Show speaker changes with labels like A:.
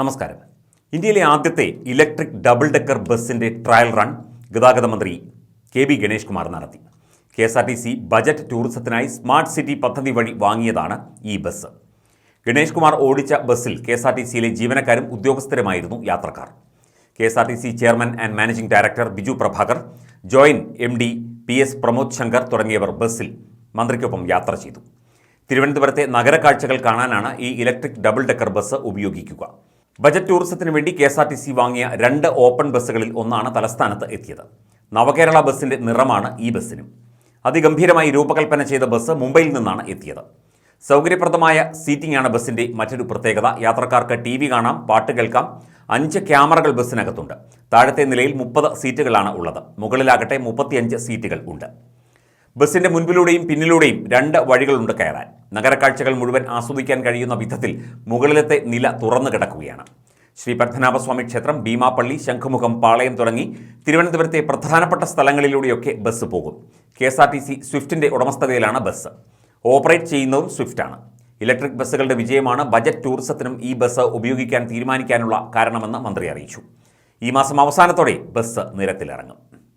A: നമസ്കാരം. ഇന്ത്യയിലെ ആദ്യത്തെ ഇലക്ട്രിക് ഡബിൾ ഡെക്കർ ബസ്സിന്റെ ട്രയൽ റൺ ഗതാഗത മന്ത്രി കെ ബി ഗണേഷ് കുമാർ നടത്തി. K S R T C budget ടൂറിസത്തിനായി smart city പദ്ധതി വഴി വാങ്ങിയതാണ് ഈ ബസ്. ഗണേഷ് കുമാർ ഓടിച്ച ബസ്സിൽ കെ എസ് ആർ ടി സിയിലെ ജീവനക്കാരും ഉദ്യോഗസ്ഥരുമായിരുന്നു യാത്രക്കാർ. K S R T C chairman and managing director Biju Prabhakar join M D P S Pramod Shankar തുടങ്ങിയവർ ബസ്സിൽ മന്ത്രിക്കൊപ്പം യാത്ര ചെയ്തു. തിരുവനന്തപുരത്തെ നഗരക്കാഴ്ചകൾ കാണാനാണ് ഈ ഇലക്ട്രിക് ഡബിൾ ഡെക്കർ ബസ് ഉപയോഗിക്കുക. ബജറ്റ് ടൂറിസത്തിന് വേണ്ടി K S R T C വാങ്ങിയ രണ്ട് ഓപ്പൺ ബസ്സുകളിൽ ഒന്നാണ് തലസ്ഥാനത്ത് എത്തിയത്. നവകേരള ബസ്സിന്റെ നിറമാണ് ഈ ബസ്സിനും. അതിഗംഭീരമായി രൂപകൽപ്പന ചെയ്ത ബസ് മുംബൈയിൽ നിന്നാണ് എത്തിയത്. സൗകര്യപ്രദമായ സീറ്റിംഗ് ആണ് ബസ്സിന്റെ മറ്റൊരു പ്രത്യേകത. യാത്രക്കാർക്ക് ടി വി കാണാം പാട്ട് കേൾക്കാം. അഞ്ച് ക്യാമറകൾ ബസ്സിനകത്തുണ്ട്. താഴത്തെ നിലയിൽ മുപ്പത് സീറ്റുകളാണ് ഉള്ളത്. മുകളിലാകട്ടെ മുപ്പത്തിയഞ്ച് സീറ്റുകൾ ഉണ്ട്. ബസ്സിന്റെ മുൻപിലൂടെയും പിന്നിലൂടെയും രണ്ട് വഴികളുണ്ട് കയറാൻ. നഗരക്കാഴ്ചകൾ മുഴുവൻ ആസ്വദിക്കാൻ കഴിയുന്ന വിധത്തിൽ മുകളിലത്തെ നില തുറന്നു കിടക്കുകയാണ്. ശ്രീ പത്മനാഭസ്വാമി ക്ഷേത്രം ഭീമാപ്പള്ളി ശംഖുമുഖം പാളയം തുടങ്ങി തിരുവനന്തപുരത്തെ പ്രധാനപ്പെട്ട സ്ഥലങ്ങളിലൂടെയൊക്കെ ബസ് പോകും. K S R T C സ്വിഫ്റ്റിന്റെ ഉടമസ്ഥതയിലാണ് ബസ്. ഓപ്പറേറ്റ് ചെയ്യുന്നതും സ്വിഫ്റ്റാണ്. ഇലക്ട്രിക് ബസ്സുകളുടെ വിജയമാണ് ബജറ്റ് ടൂറിസത്തിനും ഈ ബസ് ഉപയോഗിക്കാൻ തീരുമാനിക്കാനുള്ള കാരണമെന്ന് മന്ത്രി അറിയിച്ചു. ഈ മാസം അവസാനത്തോടെ ബസ് നിരത്തിലിറങ്ങും.